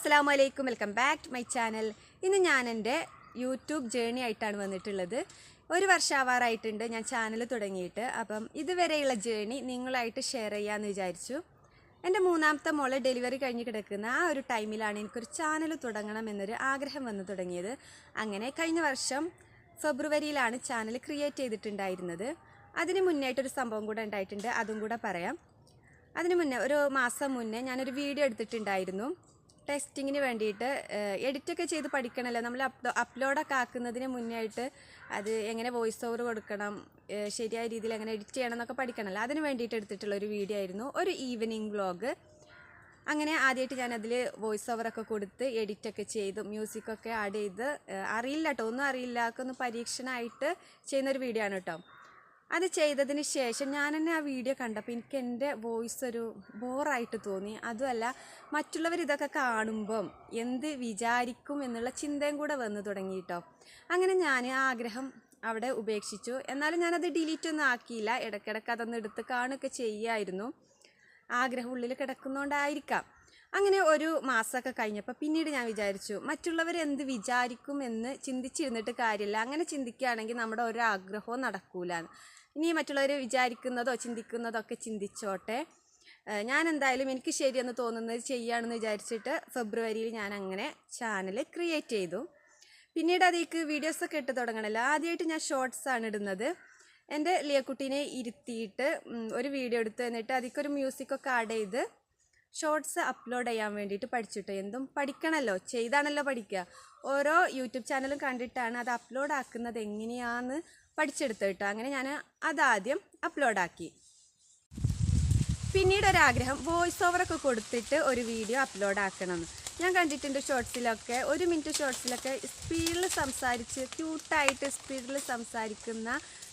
അസ്സാം വലൈക്കും welcome back to my channel. ഇന്ന് ഞാൻ എന്റെ യൂട്യൂബ് ജേണി ആയിട്ടാണ് വന്നിട്ടുള്ളത്. ഒരു വർഷമാവാറായിട്ടുണ്ട് ഞാൻ ചാനൽ തുടങ്ങിയിട്ട്. അപ്പം ഇതുവരെയുള്ള ജേണി നിങ്ങളായിട്ട് ഷെയർ ചെയ്യാമെന്ന് വിചാരിച്ചു. എന്റെ മൂന്നാമത്തെ മോളെ ഡെലിവറി കഴിഞ്ഞ് കിടക്കുന്ന ആ ഒരു ടൈമിലാണ് എനിക്കൊരു ചാനൽ തുടങ്ങണം എന്നൊരു ആഗ്രഹം വന്നു തുടങ്ങിയത്. അങ്ങനെ കഴിഞ്ഞ വർഷം ഫെബ്രുവരിയിലാണ് ചാനൽ ക്രിയേറ്റ് ചെയ്തിട്ടുണ്ടായിരുന്നത്. അതിന് മുന്നായിട്ടൊരു സംഭവം കൂടെ ഉണ്ടായിട്ടുണ്ട്. അതും കൂടെ പറയാം. അതിന് മുന്നേ ഒരു മാസം മുന്നേ ഞാനൊരു വീഡിയോ എടുത്തിട്ടുണ്ടായിരുന്നു. ടെസ്റ്റിങ്ങിന് വേണ്ടിയിട്ട് എഡിറ്റൊക്കെ ചെയ്ത് പഠിക്കണമല്ലോ നമ്മൾ അപ്ലോ അപ്ലോഡൊക്കെ ആക്കുന്നതിന് മുന്നേ ആയിട്ട് അത് എങ്ങനെ വോയിസ് ഓവർ കൊടുക്കണം ശരിയായ രീതിയിൽ എങ്ങനെ എഡിറ്റ് ചെയ്യണം എന്നൊക്കെ പഠിക്കണമല്ലോ അതിന് വേണ്ടിയിട്ട് എടുത്തിട്ടുള്ള ഒരു വീഡിയോ ആയിരുന്നു. ഒരു ഈവനിങ് വ്ളോഗ് അങ്ങനെ ആദ്യമായിട്ട് ഞാൻ അതിൽ വോയിസ് ഓവറൊക്കെ കൊടുത്ത് എഡിറ്റൊക്കെ ചെയ്തു മ്യൂസിക്കൊക്കെ ആഡ് ചെയ്ത് അറിയില്ല കേട്ടോ ഒന്നും അറിയില്ല. ഒക്കെ ഒന്ന് പരീക്ഷണമായിട്ട് ചെയ്യുന്നൊരു വീഡിയോ ആണ് കേട്ടോ അത് ചെയ്തതിന് ശേഷം ഞാൻ തന്നെ ആ വീഡിയോ കണ്ടപ്പോൾ എനിക്ക് എന്റെ വോയിസ് ഒരു ബോറായിട്ട് തോന്നി. അതുമല്ല മറ്റുള്ളവർ ഇതൊക്കെ കാണുമ്പം എന്ത് വിചാരിക്കും എന്നുള്ള ചിന്തയും കൂടെ വന്നു തുടങ്ങി കേട്ടോ അങ്ങനെ ഞാൻ ആ ആഗ്രഹം അവിടെ ഉപേക്ഷിച്ചു. എന്നാലും ഞാനത് ഡിലീറ്റ് ഒന്നും ആക്കിയില്ല. ഇടയ്ക്കിടയ്ക്ക് അതൊന്ന് എടുത്ത് കാണുകയൊക്കെ ചെയ്യുമായിരുന്നു ആഗ്രഹം ഉള്ളിൽ കിടക്കുന്നതുകൊണ്ടായിരിക്കാം അങ്ങനെ ഒരു മാസമൊക്കെ കഴിഞ്ഞപ്പോൾ പിന്നീട് ഞാൻ വിചാരിച്ചു മറ്റുള്ളവർ എന്ത് വിചാരിക്കും എന്ന് ചിന്തിച്ചിരുന്നിട്ട് കാര്യമില്ല. അങ്ങനെ ചിന്തിക്കുകയാണെങ്കിൽ നമ്മുടെ ഒരു ആഗ്രഹവും നടക്കൂല ഇനി മറ്റുള്ളവർ വിചാരിക്കുന്നതോ ചിന്തിക്കുന്നതോ ഒക്കെ ചിന്തിച്ചോട്ടെ. ഞാൻ എന്തായാലും എനിക്ക് ശരിയെന്ന് തോന്നുന്നത് ചെയ്യുകയാണെന്ന് വിചാരിച്ചിട്ട് ഫെബ്രുവരിയിൽ ഞാൻ അങ്ങനെ ചാനൽ ക്രിയേറ്റ് ചെയ്തു. പിന്നീട് അതിലേക്ക് വീഡിയോസൊക്കെ ഇട്ട് തുടങ്ങണമല്ലോ ആദ്യമായിട്ട് ഞാൻ ഷോർട്സാണ് ഇടുന്നത്. എന്റെ ലിയക്കുട്ടീനെ ഇരുത്തിയിട്ട് ഒരു വീഡിയോ എടുത്ത് എന്നിട്ട് അതിക്കൊരു മ്യൂസിക്കൊക്കെ ആഡ് ചെയ്ത് ഷോർട്സ് അപ്ലോഡ് ചെയ്യാൻ വേണ്ടിയിട്ട് പഠിച്ചിട്ട്. എന്തും പഠിക്കണമല്ലോ ചെയ്താണല്ലോ പഠിക്കുക ഓരോ യൂട്യൂബ് ചാനലും കണ്ടിട്ടാണ് അത് അപ്ലോഡ് ആക്കുന്നത് എങ്ങനെയാന്ന് പഠിച്ചെടുത്ത് കേട്ടോ. അങ്ങനെ ഞാൻ അതാദ്യം അപ്ലോഡാക്കി പിന്നീട് ഒരാഗ്രഹം വോയിസ് ഓവറൊക്കെ കൊടുത്തിട്ട് ഒരു വീഡിയോ അപ്ലോഡ് ആക്കണം. ഞാൻ കണ്ടിട്ടുണ്ട് ഷോർട്സിലൊക്കെ ഒരു മിനിറ്റ് ഷോർട്സിലൊക്കെ സ്പീഡിൽ സംസാരിച്ച് ക്യൂട്ടായിട്ട് സ്പീഡിൽ സംസാരിക്കുന്ന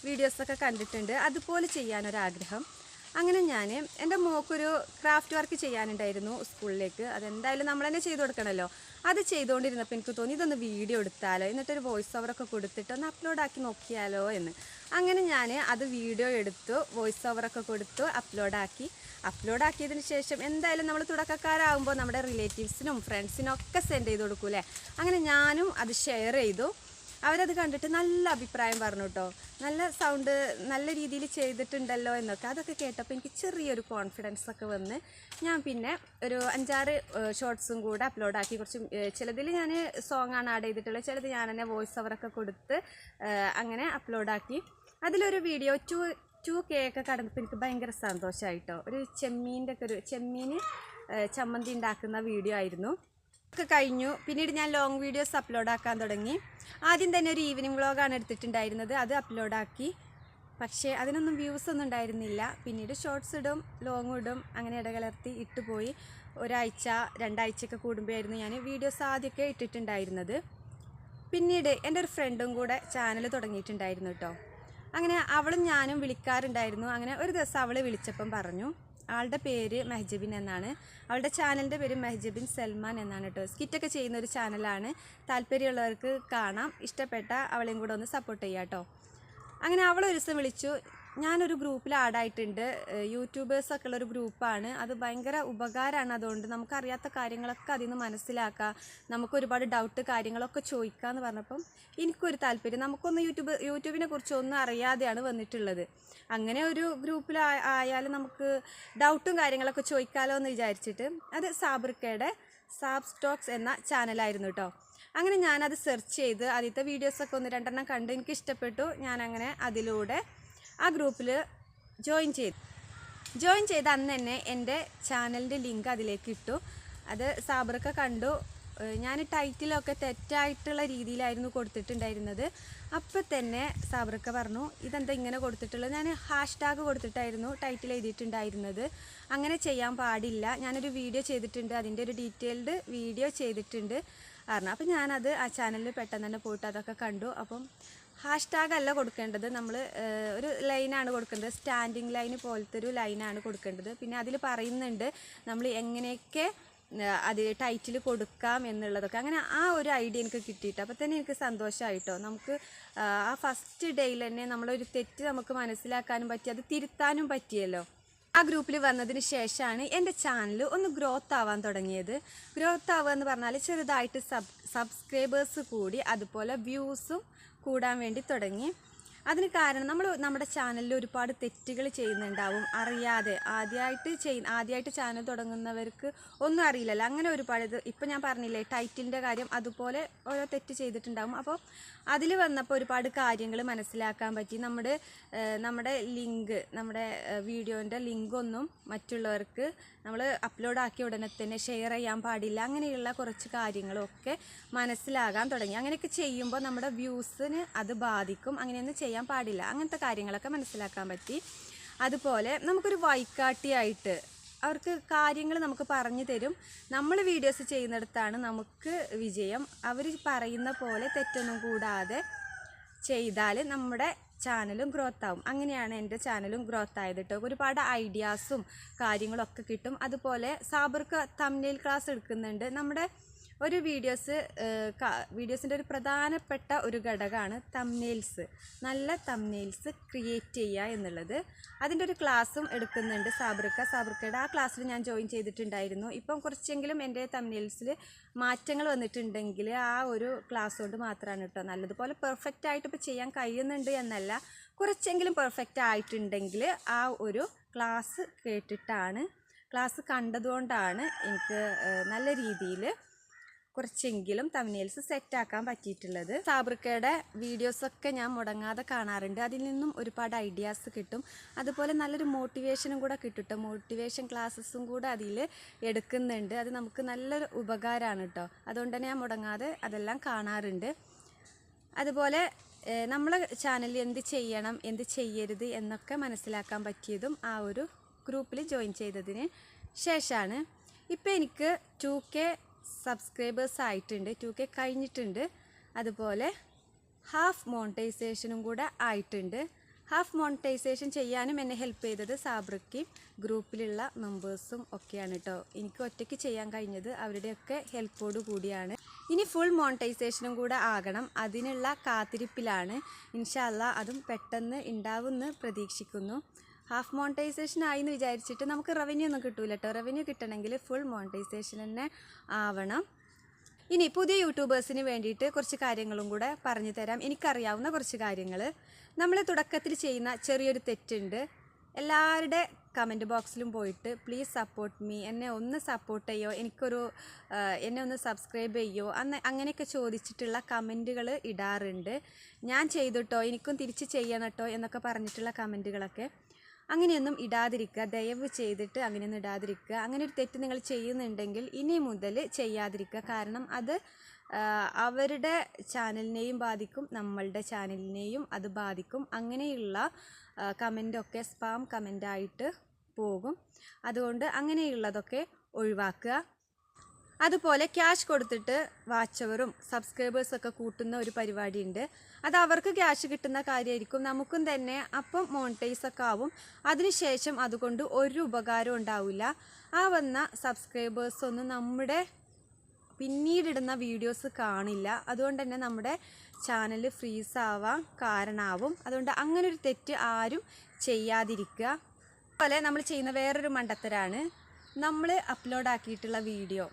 വീഡിയോസൊക്കെ കണ്ടിട്ടുണ്ട്. അതുപോലെ ചെയ്യാനൊരാഗ്രഹം. അങ്ങനെ ഞാൻ എന്റെ മോക്കൊരു ക്രാഫ്റ്റ് വർക്ക് ചെയ്യാനുണ്ടായിരുന്നു സ്കൂളിലേക്ക്. അതെന്തായാലും നമ്മൾ തന്നെ ചെയ്തു കൊടുക്കണമല്ലോ അത് ചെയ്തുകൊണ്ടിരുന്നപ്പോൾ എനിക്ക് തോന്നി ഇതൊന്ന് വീഡിയോ എടുത്താലോ എന്നിട്ടൊരു വോയിസ് ഓവറൊക്കെ കൊടുത്തിട്ട് ഒന്ന് അപ്ലോഡ് ആക്കി നോക്കിയാലോ എന്ന്. അങ്ങനെ ഞാൻ അത് വീഡിയോ എടുത്തു വോയിസ് ഓവറൊക്കെ കൊടുത്തു അപ്ലോഡാക്കി അപ്ലോഡാക്കിയതിന് ശേഷം എന്തായാലും നമ്മൾ തുടക്കക്കാരാകുമ്പോൾ നമ്മുടെ റിലേറ്റീവ്സിനും ഫ്രണ്ട്സിനും ഒക്കെ സെൻഡ് ചെയ്ത് കൊടുക്കൂലേ അങ്ങനെ ഞാനും അത് ഷെയർ ചെയ്തു. അവരത് കണ്ടിട്ട് നല്ല അഭിപ്രായം പറഞ്ഞു കേട്ടോ. നല്ല സൗണ്ട് നല്ല രീതിയിൽ ചെയ്തിട്ടുണ്ടല്ലോ എന്നൊക്കെ. അതൊക്കെ കേട്ടപ്പോൾ എനിക്ക് ചെറിയൊരു കോൺഫിഡൻസ് ഒക്കെ വന്ന് ഞാൻ പിന്നെ ഒരു അഞ്ചാറ് ഷോർട്സും കൂടെ അപ്ലോഡ് ആക്കി കുറച്ച് ചിലതിൽ ഞാൻ സോങ് ആണ് ആഡ് ചെയ്തിട്ടുള്ളത്. ചിലത് ഞാൻ തന്നെ വോയിസ് ഓവറൊക്കെ കൊടുത്ത് അങ്ങനെ അപ്ലോഡ് ആക്കി. അതിലൊരു വീഡിയോ ടു ടു കെ ഒക്കെ കടന്നപ്പോൾ എനിക്ക് ഭയങ്കര സന്തോഷമായിട്ടോ ഒരു ചെമ്മീന്റെ ഒക്കെ ഒരു ചെമ്മീൻ ചമ്മന്തി ഉണ്ടാക്കുന്ന വീഡിയോ ആയിരുന്നു. ഒക്കെ കഴിഞ്ഞു. പിന്നീട് ഞാൻ ലോങ് വീഡിയോസ് അപ്ലോഡ് ആക്കാൻ തുടങ്ങി. ആദ്യം തന്നെ ഒരു ഈവനിങ് വ്ളോഗാണ് എടുത്തിട്ടുണ്ടായിരുന്നത്. അത് അപ്ലോഡാക്കി പക്ഷേ അതിനൊന്നും വ്യൂസ് ഒന്നും ഉണ്ടായിരുന്നില്ല. പിന്നീട് ഷോർട്സ് ഇടും ലോങ് ഇടും അങ്ങനെ ഇടകലർത്തി ഇട്ടുപോയി ഒരാഴ്ച രണ്ടാഴ്ചയൊക്കെ കൂടുമ്പോഴായിരുന്നു ഞാൻ വീഡിയോസ് ആദ്യമൊക്കെ ഇട്ടിട്ടുണ്ടായിരുന്നത്. പിന്നീട് എന്റെ ഒരു ഫ്രണ്ടും കൂടെ ചാനൽ തുടങ്ങിയിട്ടുണ്ടായിരുന്നു കേട്ടോ അങ്ങനെ അവളും ഞാനും വിളിക്കാറുണ്ടായിരുന്നു. അങ്ങനെ ഒരു ദിവസം അവൾ വിളിച്ചപ്പം പറഞ്ഞു ആളുടെ പേര് മെഹജബിൻ എന്നാണ്. അവളുടെ ചാനലിന്റെ പേര് മെഹജബിൻ സൽമാൻ എന്നാണ് കേട്ടോ സ്കിറ്റൊക്കെ ചെയ്യുന്ന ഒരു ചാനലാണ്. താല്പര്യമുള്ളവർക്ക് കാണാം. ഇഷ്ടപ്പെട്ട അവളെയും കൂടെ ഒന്ന് സപ്പോർട്ട് ചെയ്യാം കേട്ടോ അങ്ങനെ അവളൊരു ദിവസം വിളിച്ചു. ഞാനൊരു ഗ്രൂപ്പിൽ ആഡായിട്ടുണ്ട് യൂട്യൂബേഴ്സൊക്കെ ഉള്ളൊരു ഗ്രൂപ്പാണ്. അത് ഭയങ്കര ഉപകാരമാണ് അതുകൊണ്ട് നമുക്കറിയാത്ത കാര്യങ്ങളൊക്കെ അതിൽ നിന്ന് മനസ്സിലാക്കാം. നമുക്ക് ഒരുപാട് ഡൗട്ട് കാര്യങ്ങളൊക്കെ ചോദിക്കാമെന്ന് പറഞ്ഞപ്പം എനിക്കൊരു താല്പര്യം. നമുക്കൊന്ന് യൂട്യൂബ് യൂട്യൂബിനെ കുറിച്ച് ഒന്നും അറിയാതെയാണ് വന്നിട്ടുള്ളത്. അങ്ങനെ ഒരു ഗ്രൂപ്പിൽ ആയാലും നമുക്ക് ഡൗട്ടും കാര്യങ്ങളൊക്കെ ചോദിക്കാമല്ലോ എന്ന് വിചാരിച്ചിട്ട് അത് സാബ്രിക്കയുടെ സാബ് സ്റ്റോക്സ് എന്ന ചാനലായിരുന്നു കേട്ടോ അങ്ങനെ ഞാനത് സെർച്ച് ചെയ്ത് ആദ്യത്തെ വീഡിയോസൊക്കെ ഒന്ന് രണ്ടെണ്ണം കണ്ട് എനിക്ക് ഇഷ്ടപ്പെട്ടു ഞാനങ്ങനെ അതിലൂടെ ആ ഗ്രൂപ്പിൽ ജോയിൻ ചെയ്തു. ജോയിൻ ചെയ്ത് അന്ന് തന്നെ എന്റെ ചാനലിന്റെ ലിങ്ക് അതിലേക്ക് ഇട്ടു. അത് സാബറൊക്കെ കണ്ടു. ഞാൻ ടൈറ്റിലൊക്കെ തെറ്റായിട്ടുള്ള രീതിയിലായിരുന്നു കൊടുത്തിട്ടുണ്ടായിരുന്നത്. അപ്പം തന്നെ സാബറൊക്കെ പറഞ്ഞു ഇതെന്താ ഇങ്ങനെ കൊടുത്തിട്ടുള്ളത്? ഞാൻ ഹാഷ് ടാഗ് കൊടുത്തിട്ടായിരുന്നു ടൈറ്റിൽ എഴുതിയിട്ടുണ്ടായിരുന്നത്. അങ്ങനെ ചെയ്യാൻ പാടില്ല. ഞാനൊരു വീഡിയോ ചെയ്തിട്ടുണ്ട്. അതിന്റെ ഒരു ഡീറ്റെയിൽഡ് വീഡിയോ ചെയ്തിട്ടുണ്ട്. പറഞ്ഞു അപ്പം ഞാനത് ആ ചാനലിൽ പെട്ടെന്ന് തന്നെ പോയിട്ട് അതൊക്കെ കണ്ടു. അപ്പം ഹാഷ് ടാഗ് അല്ല കൊടുക്കേണ്ടത് നമ്മൾ ഒരു ലൈനാണ് കൊടുക്കേണ്ടത്. സ്റ്റാൻഡിങ് ലൈൻ പോലത്തെ ഒരു ലൈനാണ് കൊടുക്കേണ്ടത്. പിന്നെ അതിൽ പറയുന്നുണ്ട് നമ്മൾ എങ്ങനെയൊക്കെ അത് ടൈറ്റിൽ കൊടുക്കാം എന്നുള്ളതൊക്കെ. അങ്ങനെ ആ ഒരു ഐഡിയ എനിക്ക് കിട്ടിയിട്ട് അപ്പോൾ തന്നെ എനിക്ക് സന്തോഷമായിട്ടോ നമുക്ക് ആ ഫസ്റ്റ് ഡേയിൽ തന്നെ നമ്മളൊരു തെറ്റ് നമുക്ക് മനസ്സിലാക്കാനും പറ്റി അത് തിരുത്താനും പറ്റിയല്ലോ. ആ ഗ്രൂപ്പിൽ വന്നതിന് ശേഷമാണ് എന്റെ ചാനൽ ഒന്ന് ഗ്രോത്ത് ആവാൻ തുടങ്ങിയത്. ഗ്രോത്ത് ആവുക എന്ന് പറഞ്ഞാൽ ചെറുതായിട്ട് സബ് സബ്സ്ക്രൈബേഴ്സ് കൂടി അതുപോലെ വ്യൂസും കൂടാൻ വേണ്ടി തുടങ്ങി. അതിന് കാരണം നമ്മൾ നമ്മുടെ ചാനലിൽ ഒരുപാട് തെറ്റുകൾ ചെയ്യുന്നുണ്ടാവും. അറിയാതെ. ആദ്യമായിട്ട് ചെയ് ആദ്യമായിട്ട് ചാനൽ തുടങ്ങുന്നവർക്ക് ഒന്നും അറിയില്ലല്ലോ. അങ്ങനെ ഒരുപാട് ഇപ്പം ഞാൻ പറഞ്ഞില്ലേ ടൈറ്റിലിന്റെ കാര്യം അതുപോലെ ഓരോ തെറ്റ് ചെയ്തിട്ടുണ്ടാവും. അപ്പോൾ അതിൽ വന്നപ്പോൾ ഒരുപാട് കാര്യങ്ങൾ മനസ്സിലാക്കാൻ പറ്റി. നമ്മുടെ നമ്മുടെ ലിങ്ക് നമ്മുടെ വീഡിയോന്റെ ലിങ്കൊന്നും മറ്റുള്ളവർക്ക് നമ്മൾ അപ്ലോഡ് ആക്കിയ ഉടനെ തന്നെ ഷെയർ ചെയ്യാൻ പാടില്ല. അങ്ങനെയുള്ള കുറച്ച് കാര്യങ്ങളൊക്കെ മനസ്സിലാകാൻ തുടങ്ങി. അങ്ങനെയൊക്കെ ചെയ്യുമ്പോൾ നമ്മുടെ വ്യൂസിന് അത് ബാധിക്കും. അങ്ങനെയൊന്നും ചെയ്യാൻ പാടില്ല. അങ്ങനത്തെ കാര്യങ്ങളൊക്കെ മനസ്സിലാക്കാൻ പറ്റി. അതുപോലെ നമുക്കൊരു വൈക്കാട്ടിയായിട്ട് അവർക്ക് കാര്യങ്ങൾ നമുക്ക് പറഞ്ഞു തരും. നമ്മൾ വീഡിയോസ് ചെയ്യുന്നിടത്താണ് നമുക്ക് വിജയം. അവർ പറയുന്ന പോലെ തെറ്റൊന്നും കൂടാതെ ചെയ്താൽ നമ്മുടെ ചാനലും ഗ്രോത്ത് ആവും. അങ്ങനെയാണ് എന്റെ ചാനലും ഗ്രോത്ത് ആയത് കേട്ടോ ഒരുപാട് ഐഡിയാസും കാര്യങ്ങളൊക്കെ കിട്ടും. അതുപോലെ സാബർക്ക് തമ്മിൽ ക്ലാസ് എടുക്കുന്നുണ്ട്. നമ്മുടെ ഒരു വീഡിയോസ് വീഡിയോസിന്റെ ഒരു പ്രധാനപ്പെട്ട ഒരു ഘടകമാണ് തമ്നെയിൽസ് നല്ല തമ്നെയിൽസ് ക്രിയേറ്റ് ചെയ്യുക എന്നുള്ളത്. അതിന്റെ ഒരു ക്ലാസ്സും എടുക്കുന്നുണ്ട് സാബ്രിക്ക സാബ്രിക്കയുടെ ആ ക്ലാസ്സിൽ ഞാൻ ജോയിൻ ചെയ്തിട്ടുണ്ടായിരുന്നു. ഇപ്പം കുറച്ചെങ്കിലും എന്റെ തമ്നെയിൽസിൽ മാറ്റങ്ങൾ വന്നിട്ടുണ്ടെങ്കിൽ ആ ഒരു ക്ലാസ് കൊണ്ട് മാത്രമാണ് കേട്ടോ നല്ലതുപോലെ പെർഫെക്റ്റ് ആയിട്ട് ഇപ്പോൾ ചെയ്യാൻ കഴിയുന്നുണ്ട് എന്നല്ല. കുറച്ചെങ്കിലും പെർഫെക്റ്റ് ആയിട്ടുണ്ടെങ്കിൽ ആ ഒരു ക്ലാസ് കേട്ടിട്ടാണ് ക്ലാസ് കണ്ടതുകൊണ്ടാണ് എനിക്ക് നല്ല രീതിയിൽ കുറച്ചെങ്കിലും തമിനേൽസ് സെറ്റാക്കാൻ പറ്റിയിട്ടുള്ളത്. സാബ്രിക്കയുടെ വീഡിയോസൊക്കെ ഞാൻ മുടങ്ങാതെ കാണാറുണ്ട്. അതിൽ നിന്നും ഒരുപാട് ഐഡിയാസ് കിട്ടും. അതുപോലെ നല്ലൊരു മോട്ടിവേഷനും കൂടെ കിട്ടും മോട്ടിവേഷൻ ക്ലാസ്സസും കൂടെ അതിൽ എടുക്കുന്നുണ്ട്. അത് നമുക്ക് നല്ലൊരു ഉപകാരമാണ് കേട്ടോ അതുകൊണ്ട് തന്നെ ഞാൻ മുടങ്ങാതെ അതെല്ലാം കാണാറുണ്ട്. അതുപോലെ നമ്മളെ ചാനലിൽ എന്ത് ചെയ്യണം എന്ത് ചെയ്യരുത് എന്നൊക്കെ മനസ്സിലാക്കാൻ പറ്റിയതും ആ ഒരു ഗ്രൂപ്പിൽ ജോയിൻ ചെയ്തതിന് ശേഷമാണ് ഇപ്പോൾ എനിക്ക് ടു കെ സബ്സ്ക്രൈബേഴ്സ് ആയിട്ടുണ്ട് ടു കെ കഴിഞ്ഞിട്ടുണ്ട്. അതുപോലെ ഹാഫ് മോണിറ്റൈസേഷനും കൂടെ ആയിട്ടുണ്ട്. ഹാഫ് മോണിറ്റൈസേഷൻ ചെയ്യാനും എന്നെ ഹെൽപ്പ് ചെയ്തത് സാബ്രിക്കും ഗ്രൂപ്പിലുള്ള മെമ്പേഴ്സും ഒക്കെയാണ് കേട്ടോ എനിക്ക് ഒറ്റയ്ക്ക് ചെയ്യാൻ കഴിഞ്ഞത് അവരുടെയൊക്കെ ഹെൽപ്പോട് കൂടിയാണ്. ഇനി ഫുൾ മോണിറ്റൈസേഷനും കൂടെ ആകണം. അതിനുള്ള കാത്തിരിപ്പിലാണ്. ഇൻഷാല്ല അതും പെട്ടെന്ന് ഉണ്ടാവുമെന്ന് പ്രതീക്ഷിക്കുന്നു. ഹാഫ് മോണിറ്റൈസേഷൻ ആയി എന്ന് വിചാരിച്ചിട്ട് നമുക്ക് റവന്യൂ ഒന്നും കിട്ടൂല കേട്ടോ റവന്യൂ കിട്ടണമെങ്കിൽ ഫുൾ മോണിറ്റൈസേഷൻ തന്നെ ആവണം. ഇനി പുതിയ യൂട്യൂബേഴ്സിന് വേണ്ടിയിട്ട് കുറച്ച് കാര്യങ്ങളും കൂടെ പറഞ്ഞു തരാം. എനിക്കറിയാവുന്ന കുറച്ച് കാര്യങ്ങൾ നമ്മൾ തുടക്കത്തിൽ ചെയ്യുന്ന ചെറിയൊരു തെറ്റുണ്ട്. എല്ലാവരുടെ കമന്റ് ബോക്സിലും പോയിട്ട് പ്ലീസ് സപ്പോർട്ട് മീ എന്നെ ഒന്ന് സപ്പോർട്ട് ചെയ്യോ? എനിക്കൊരു എന്നെ ഒന്ന് സബ്സ്ക്രൈബ് ചെയ്യോ? അന്ന് അങ്ങനെയൊക്കെ ചോദിച്ചിട്ടുള്ള കമന്റുകൾ ഇടാറുണ്ട്. ഞാൻ ചെയ്തിട്ടോ എനിക്കും തിരിച്ച് ചെയ്യണം കേട്ടോ എന്നൊക്കെ പറഞ്ഞിട്ടുള്ള കമന്റുകളൊക്കെ അങ്ങനെയൊന്നും ഇടാതിരിക്കുക. ദയവ് ചെയ്തിട്ട് അങ്ങനെയൊന്നും ഇടാതിരിക്കുക. അങ്ങനെ ഒരു തെറ്റ് നിങ്ങൾ ചെയ്യുന്നുണ്ടെങ്കിൽ ഇനി മുതൽ ചെയ്യാതിരിക്കുക. കാരണം അത് അവരുടെ ചാനലിനെയും ബാധിക്കും നമ്മളുടെ ചാനലിനെയും അത് ബാധിക്കും. അങ്ങനെയുള്ള കമന്റൊക്കെ സ്പാം കമന്റായിട്ട് പോകും. അതുകൊണ്ട് അങ്ങനെയുള്ളതൊക്കെ ഒഴിവാക്കുക. അതുപോലെ ക്യാഷ് കൊടുത്തിട്ട് വാച്ചവറും സബ്സ്ക്രൈബേഴ്സൊക്കെ കൂട്ടുന്ന ഒരു പരിപാടിയുണ്ട്. അത് അവർക്ക് ക്യാഷ് കിട്ടുന്ന കാര്യമായിരിക്കും. നമുക്കും തന്നെ അപ്പം മോണിറ്റൈസ് ഒക്കെ ആവും. അതിനുശേഷം അതുകൊണ്ട് ഒരു ഉപകാരം ഉണ്ടാവില്ല. ആ വന്ന സബ്സ്ക്രൈബേഴ്സൊന്നും നമ്മുടെ പിന്നീടിടുന്ന വീഡിയോസ് കാണില്ല. അതുകൊണ്ട് തന്നെ നമ്മുടെ ചാനൽ ഫ്രീസ് ആവാൻ കാരണമാവും അതുകൊണ്ട് അങ്ങനെ ഒരു തെറ്റ് ആരും ചെയ്യാതിരിക്കുക. അതുപോലെ നമ്മൾ ചെയ്യുന്ന വേറൊരു മണ്ടത്തരാണ്. നമ്മൾ അപ്ലോഡ് ആക്കിയിട്ടുള്ള വീഡിയോ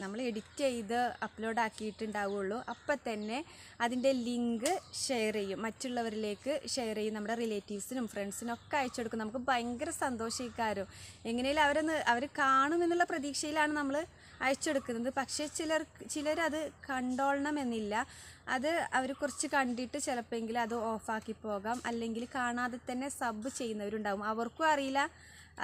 നമ്മൾ എഡിറ്റ് ചെയ്ത് അപ്ലോഡ് ആക്കിയിട്ടുണ്ടാവുള്ളൂ. അപ്പം തന്നെ അതിന്റെ ലിങ്ക് ഷെയർ ചെയ്യും. മറ്റുള്ളവരിലേക്ക് ഷെയർ ചെയ്യും. നമ്മുടെ റിലേറ്റീവ്സിനും ഫ്രണ്ട്സിനും ഒക്കെ അയച്ചു കൊടുക്കും. നമുക്ക് ഭയങ്കര സന്തോഷിക്കാരോ. എങ്ങനെയാലും അവരൊന്ന് അവർ കാണുമെന്നുള്ള പ്രതീക്ഷയിലാണ് നമ്മൾ അയച്ചു കൊടുക്കുന്നത്. പക്ഷേ ചിലർ ചിലരത് കണ്ടോളണമെന്നില്ല. അത് അവർ കുറച്ച് കണ്ടിട്ട് ചിലപ്പോഴെങ്കിലും അത് ഓഫാക്കി പോകാം. അല്ലെങ്കിൽ കാണാതെ തന്നെ സബ് ചെയ്യുന്നവരുണ്ടാവും. അവർക്കും അറിയില്ല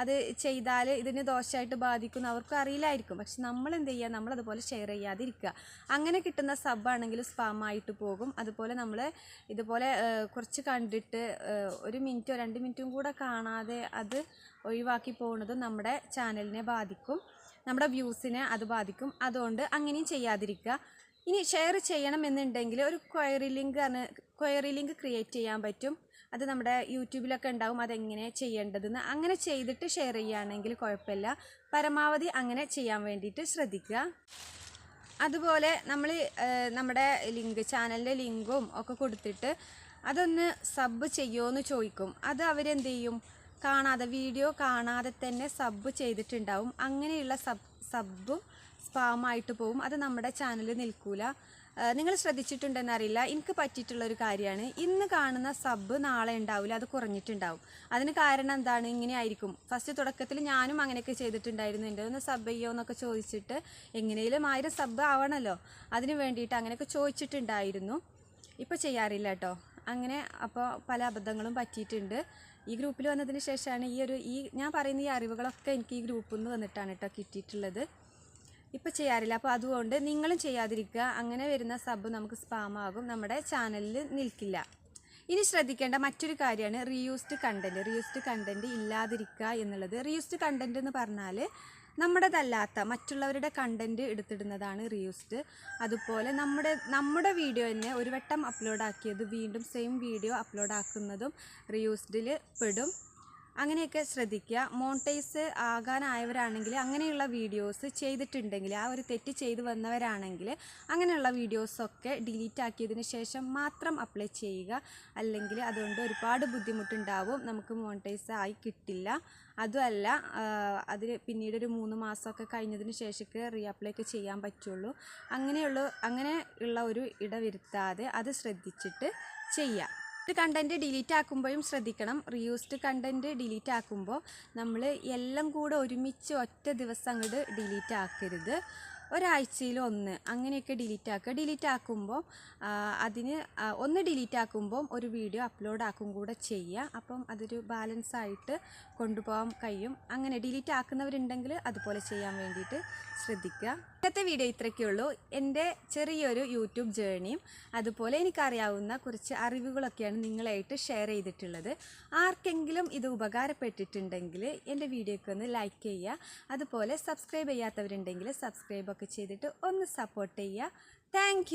അത് ചെയ്താൽ ഇതിന് ദോഷമായിട്ട് ബാധിക്കുന്നു അവർക്കും അറിയില്ലായിരിക്കും. പക്ഷെ നമ്മൾ എന്ത് ചെയ്യുക നമ്മൾ അതുപോലെ ഷെയർ ചെയ്യാതിരിക്കുക. അങ്ങനെ കിട്ടുന്ന സബ്ബാണെങ്കിൽ സ്പാമായിട്ട് പോകും. അതുപോലെ നമ്മൾ ഇതുപോലെ കുറച്ച് കണ്ടിട്ട് ഒരു മിനിറ്റോ രണ്ട് മിനിറ്റും കൂടെ കാണാതെ അത് ഒഴിവാക്കി പോകുന്നതും നമ്മുടെ ചാനലിനെ ബാധിക്കും. നമ്മുടെ വ്യൂസിനെ അത് ബാധിക്കും. അതുകൊണ്ട് അങ്ങനെയും ചെയ്യാതിരിക്കുക. ഇനി ഷെയർ ചെയ്യണമെന്നുണ്ടെങ്കിൽ ഒരു ക്വയറി ലിങ്ക് ആണ് ക്വയറി ലിങ്ക് ക്രിയേറ്റ് ചെയ്യാൻ പറ്റും. അത് നമ്മുടെ യൂട്യൂബിലൊക്കെ ഉണ്ടാവും അതെങ്ങനെ ചെയ്യേണ്ടതെന്ന്. അങ്ങനെ ചെയ്തിട്ട് ഷെയർ ചെയ്യുകയാണെങ്കിൽ കുഴപ്പമില്ല. പരമാവധി അങ്ങനെ ചെയ്യാൻ വേണ്ടിയിട്ട് ശ്രദ്ധിക്കുക. അതുപോലെ നമ്മൾ നമ്മുടെ ലിങ്ക് ചാനലിന്റെ ലിങ്കും ഒക്കെ കൊടുത്തിട്ട് അതൊന്ന് സബ് ചെയ്യുമോ എന്ന് ചോദിക്കും. അത് അവരെന്ത് ചെയ്യും കാണാതെ വീഡിയോ കാണാതെ തന്നെ സബ് ചെയ്തിട്ടുണ്ടാവും. അങ്ങനെയുള്ള സബ് സബും സ്പാമായിട്ട് പോവും. അത് നമ്മുടെ ചാനൽ നിൽക്കൂല. നിങ്ങൾ ശ്രദ്ധിച്ചിട്ടുണ്ടെന്ന് അറിയില്ല. എനിക്ക് പറ്റിയിട്ടുള്ള ഒരു കാര്യമാണ്. ഇന്ന് കാണുന്ന സബ് നാളെ ഉണ്ടാവില്ല. അത് കുറഞ്ഞിട്ടുണ്ടാവും. അതിന് കാരണം എന്താണ്? ഇങ്ങനെ ആയിരിക്കും. ഫസ്റ്റ് തുടക്കത്തിൽ ഞാനും അങ്ങനെയൊക്കെ ചെയ്തിട്ടുണ്ടായിരുന്നു. എന്റെ ഒന്ന് സബ് ചെയ്യോ എന്നൊക്കെ ചോദിച്ചിട്ട് എങ്ങനെയും ആയിരം സബ് ആവണമല്ലോ അതിന് വേണ്ടിയിട്ട് അങ്ങനെയൊക്കെ ചോദിച്ചിട്ടുണ്ടായിരുന്നു. ഇപ്പോൾ ചെയ്യാറില്ല കേട്ടോ അങ്ങനെ അപ്പോൾ പല അബദ്ധങ്ങളും പറ്റിയിട്ടുണ്ട്. ഈ ഗ്രൂപ്പിൽ വന്നതിന് ശേഷമാണ് ഈ ഒരു ഈ ഞാൻ പറയുന്ന ഈ അറിവുകളൊക്കെ എനിക്ക് ഈ ഗ്രൂപ്പിൽ നിന്ന് വന്നിട്ടാണ് കേട്ടോ കിട്ടിയിട്ടുള്ളത്. ഇപ്പോൾ ചെയ്യാറില്ല. അപ്പോൾ അതുകൊണ്ട് നിങ്ങളും ചെയ്യാതിരിക്കുക. അങ്ങനെ വരുന്ന സബ് നമുക്ക് സ്പാം ആകും. നമ്മുടെ ചാനലിൽ നിൽക്കില്ല. ഇനി ശ്രദ്ധിക്കേണ്ട മറ്റൊരു കാര്യമാണ് റീയൂസ്ഡ് കണ്ടന്റ് റീയൂസ്ഡ് കണ്ടന്റ് ഇല്ലാതിരിക്കുക എന്നുള്ളത്. റീയൂസ്ഡ് കണ്ടന്റ് എന്ന് പറഞ്ഞാൽ നമ്മുടേതല്ലാത്ത മറ്റുള്ളവരുടെ കണ്ടന്റ് എടുത്തിടുന്നതാണ് റീയൂസ്ഡ് അതുപോലെ നമ്മുടെ നമ്മുടെ വീഡിയോ തന്നെ ഒരു വട്ടം അപ്ലോഡ് ആക്കിയത് വീണ്ടും സെയിം വീഡിയോ അപ്ലോഡ് ആക്കുന്നതും റീയൂസ്ഡിൽ പെടും. അങ്ങനെയൊക്കെ ശ്രദ്ധിക്കുക. മോണിറ്റൈസ് ആകാനായവരാണെങ്കിൽ അങ്ങനെയുള്ള വീഡിയോസ് ചെയ്തിട്ടുണ്ടെങ്കിൽ ആ ഒരു തെറ്റ് ചെയ്തു വന്നവരാണെങ്കിൽ അങ്ങനെയുള്ള വീഡിയോസൊക്കെ ഡിലീറ്റ് ആക്കിയതിന് ശേഷം മാത്രം അപ്ലൈ ചെയ്യുക. അല്ലെങ്കിൽ അതുകൊണ്ട് ഒരുപാട് ബുദ്ധിമുട്ടുണ്ടാവും. നമുക്ക് മോണിറ്റൈസ് ആയി കിട്ടില്ല. അതുമല്ല അതിൽ പിന്നീട് ഒരു മൂന്ന് മാസമൊക്കെ കഴിഞ്ഞതിന് ശേഷമൊക്കെ റീഅപ്ലൈ ഒക്കെ ചെയ്യാൻ പറ്റുള്ളൂ. അങ്ങനെയുള്ള അങ്ങനെ ഉള്ള ഒരു ഇടവരുത്താതെ അത് ശ്രദ്ധിച്ചിട്ട് ചെയ്യുക. ഇത് കണ്ടന്റ് ഡിലീറ്റ് ആക്കുമ്പോഴും ശ്രദ്ധിക്കണം. റീയൂസ്ഡ് കണ്ടന്റ് ഡിലീറ്റ് ആക്കുമ്പോൾ നമ്മൾ എല്ലാം കൂടെ ഒരുമിച്ച് ഒറ്റ ദിവസം അങ്ങോട്ട് ഡിലീറ്റ് ആക്കരുത്. ഒരാഴ്ചയിൽ ഒന്ന് അങ്ങനെയൊക്കെ ഡിലീറ്റ് ആക്കുക. ഡിലീറ്റ് ആക്കുമ്പോൾ അതിന് ഒന്ന് ഡിലീറ്റ് ആക്കുമ്പോൾ ഒരു വീഡിയോ അപ്ലോഡ് ആക്കും കൂടെ ചെയ്യുക. അപ്പം അതൊരു ബാലൻസ് ആയിട്ട് കൊണ്ടുപോകാൻ കഴിയും. അങ്ങനെ ഡിലീറ്റ് ആക്കുന്നവരുണ്ടെങ്കിൽ അതുപോലെ ചെയ്യാൻ വേണ്ടിയിട്ട് ശ്രദ്ധിക്കുക. ഇന്നത്തെ വീഡിയോ ഇത്രയൊക്കെ ഉള്ളൂ. എന്റെ ചെറിയൊരു യൂട്യൂബ് ജേണിയും അതുപോലെ എനിക്കറിയാവുന്ന കുറച്ച് അറിവുകളൊക്കെയാണ് നിങ്ങളായിട്ട് ഷെയർ ചെയ്തിട്ടുള്ളത്. ആർക്കെങ്കിലും ഇത് ഉപകാരപ്പെട്ടിട്ടുണ്ടെങ്കിൽ എന്റെ വീഡിയോക്ക് ഒന്ന് ലൈക്ക് ചെയ്യുക. അതുപോലെ സബ്സ്ക്രൈബ് ചെയ്യാത്തവരുണ്ടെങ്കിൽ സബ്സ്ക്രൈബ് ഒക്കെ ചെയ്തിട്ട് ഒന്ന് സപ്പോർട്ട് ചെയ്യുക. താങ്ക്